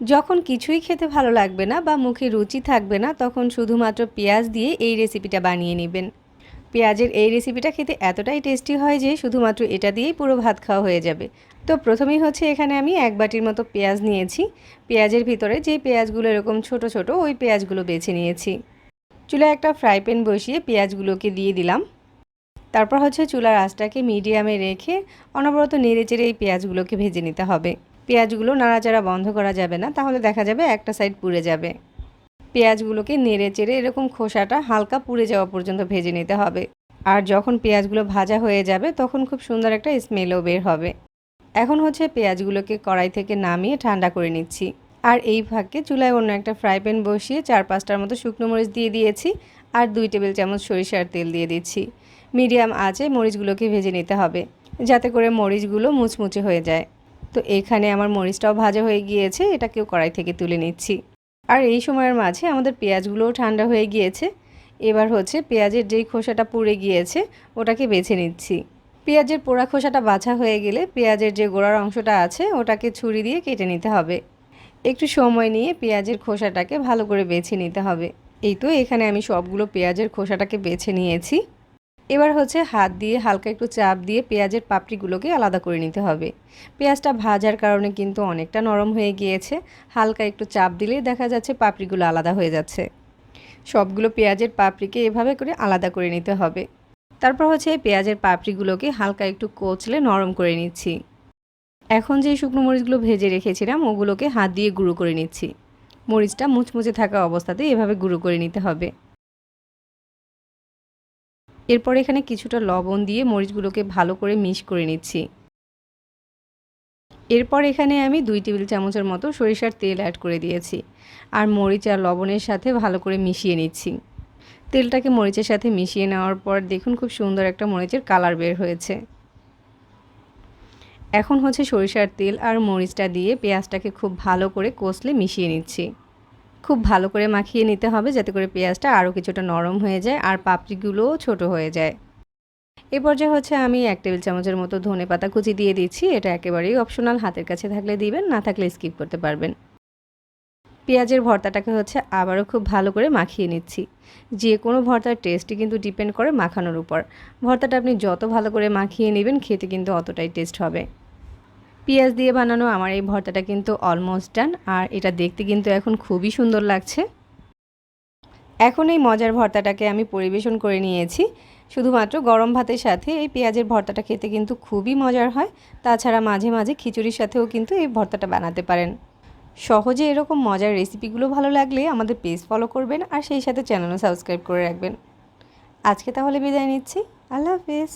যখন কিছুই খেতে ভালো লাগবে না বা মুখে রুচি থাকবে না, তখন শুধুমাত্র পেঁয়াজ দিয়ে এই রেসিপিটা বানিয়ে নেবেন। পেঁয়াজের এই রেসিপিটা খেতে এতটাই টেস্টি হয় যে শুধুমাত্র এটা দিয়েই পুরো ভাত খাওয়া হয়ে যাবে। তো প্রথমেই হচ্ছে এখানে আমি এক বাটির মতো পেঁয়াজ নিয়েছি। পেঁয়াজের ভিতরে যে পেঁয়াজগুলো এরকম ছোট ছোট, ওই পেঁয়াজগুলো বেছে নিয়েছি। চুলায় একটা ফ্রাই প্যান বসিয়ে পেঁয়াজগুলোকে দিয়ে দিলাম। তারপর হচ্ছে চুলার আঁচটাকে মিডিয়ামে রেখে অনবরত নেড়ে চেড়ে এই পেঁয়াজগুলোকে ভেজে নিতে হবে। পেঁয়াজগুলো নাড়াচাড়া বন্ধ করা যাবে না, তাহলে দেখা যাবে একটা সাইড পুড়ে যাবে। পেঁয়াজগুলোকে নেড়ে চেড়ে এরকম খোসাটা হালকা পুড়ে যাওয়া পর্যন্ত ভেজে নিতে হবে। আর যখন পেঁয়াজগুলো ভাজা হয়ে যাবে, তখন খুব সুন্দর একটা স্মেলও বের হবে। এখন হচ্ছে পেঁয়াজগুলোকে কড়াই থেকে নামিয়ে ঠান্ডা করে নিচ্ছি। আর এই ফাঁকে চুলায় অন্য একটা ফ্রাই প্যান বসিয়ে চার পাঁচটার মতো শুকনো মরিচ দিয়ে দিয়েছি আর দুই টেবিল চামচ সরিষার তেল দিয়ে দিচ্ছি। মিডিয়াম আঁচে মরিচগুলোকে ভেজে নিতে হবে, যাতে করে মরিচগুলো মুচমুচে হয়ে যায়। তো এখানে আমার মরিচটাও ভাজা হয়ে গিয়েছে এটাকেও কড়াই থেকে তুলে নিচ্ছি। আর এই সময়ের মাঝে আমাদের পেঁয়াজগুলোও ঠান্ডা হয়ে গিয়েছে। এবার হচ্ছে পেঁয়াজের যেই খোসাটা পুড়ে গিয়েছে, ওটাকে বেছে নিচ্ছি। পেঁয়াজের পোড়া খোসাটা বাছা হয়ে গেলে পেঁয়াজের যে গোড়ার অংশটা আছে, ওটাকে ছুরি দিয়ে কেটে নিতে হবে। একটু সময় নিয়ে পেঁয়াজের খোসাটাকে ভালো করে বেছে নিতে হবে। এই তো এখানে আমি সবগুলো পেঁয়াজের খোসাটাকে বেছে নিয়েছি। এবার হচ্ছে হাত দিয়ে হালকা একটু চাপ দিয়ে পেঁয়াজের পাপড়িগুলোকে আলাদা করে নিতে হবে। পেঁয়াজটা ভাজার কারণে কিন্তু অনেকটা নরম হয়ে গিয়েছে। হালকা একটু চাপ দিলেই দেখা যাচ্ছে পাপড়িগুলো আলাদা হয়ে যাচ্ছে। সবগুলো পেঁয়াজের পাপড়িকে এভাবে করে আলাদা করে নিতে হবে। তারপর হচ্ছে পেঁয়াজের পাপড়িগুলোকে হালকা একটু কোচলে নরম করে নিচ্ছি। এখন যে শুকনো মরিচগুলো ভেজে রেখেছিলাম, ওগুলোকে হাত দিয়ে গুঁড়ো করে নিচ্ছি। মরিচটা মুচমুচে থাকা অবস্থাতে এভাবে গুঁড়ো করে নিতে হবে। এরপর এখানে কিছুটা লবণ দিয়ে মরিচগুলোকে ভালো করে মিশ করে নিচ্ছি। এরপর এখানে আমি দুই টেবিল চামচের মতো সরিষার তেল অ্যাড করে দিয়েছি আর মরিচ আর লবণের সাথে ভালো করে মিশিয়ে নিচ্ছি। তেলটাকে মরিচের সাথে মিশিয়ে নেওয়ার পর দেখুন খুব সুন্দর একটা মরিচের কালার বের হয়েছে। এখন হচ্ছে সরিষার তেল আর মরিচটা দিয়ে পেঁয়াজটাকে খুব ভালো করে কষলে মিশিয়ে নিচ্ছি। খুব ভালো করে মাখিয়ে নিতে হবে যাতে করে পেঁয়াজটা আরও কিছুটা নরম হয়ে যায় আর পাপড়িগুলোও ছোট হয়ে যায়। এ পর্যায়ে হচ্ছে আমি এক টেবিল চামচের মতো ধনে পাতা কুচি দিয়ে দিচ্ছি। এটা একেবারেই অপশনাল হাতের কাছে থাকলে দিবেন, না থাকলে স্কিপ করতে পারবেন। পেঁয়াজের ভর্তাটাকে হচ্ছে আবারও খুব ভালো করে মাখিয়ে নিচ্ছি। যে কোনো ভর্তার টেস্টই কিন্তু ডিপেন্ড করে মাখানোর উপর। ভর্তাটা আপনি যত ভালো করে মাখিয়ে নেবেন, খেতে কিন্তু অতটাই টেস্ট হবে। পেঁয়াজ দিয়ে বানানো আমার এই ভর্তাটা কিন্তু অলমোস্ট ডান আর এটা দেখতে কিন্তু এখন খুবই সুন্দর লাগছে। এখন এই মজার ভর্তাটাকে আমি পরিবেশন করে নিয়েছি। শুধুমাত্র গরম ভাতের সাথে এই পেঁয়াজের ভর্তাটা খেতে কিন্তু খুবই মজার হয়। তাছাড়া মাঝে মাঝে খিচুড়ির সাথেও কিন্তু এই ভর্তাটা বানাতে পারেন। সহজে এরকম মজার রেসিপিগুলো ভালো লাগলে আমাদের পেজ ফলো করবেন আর সেই সাথে চ্যানেলও সাবস্ক্রাইব করে রাখবেন। আজকে তাহলে বিদায় নিচ্ছি। আল্লাহ হাফিজ।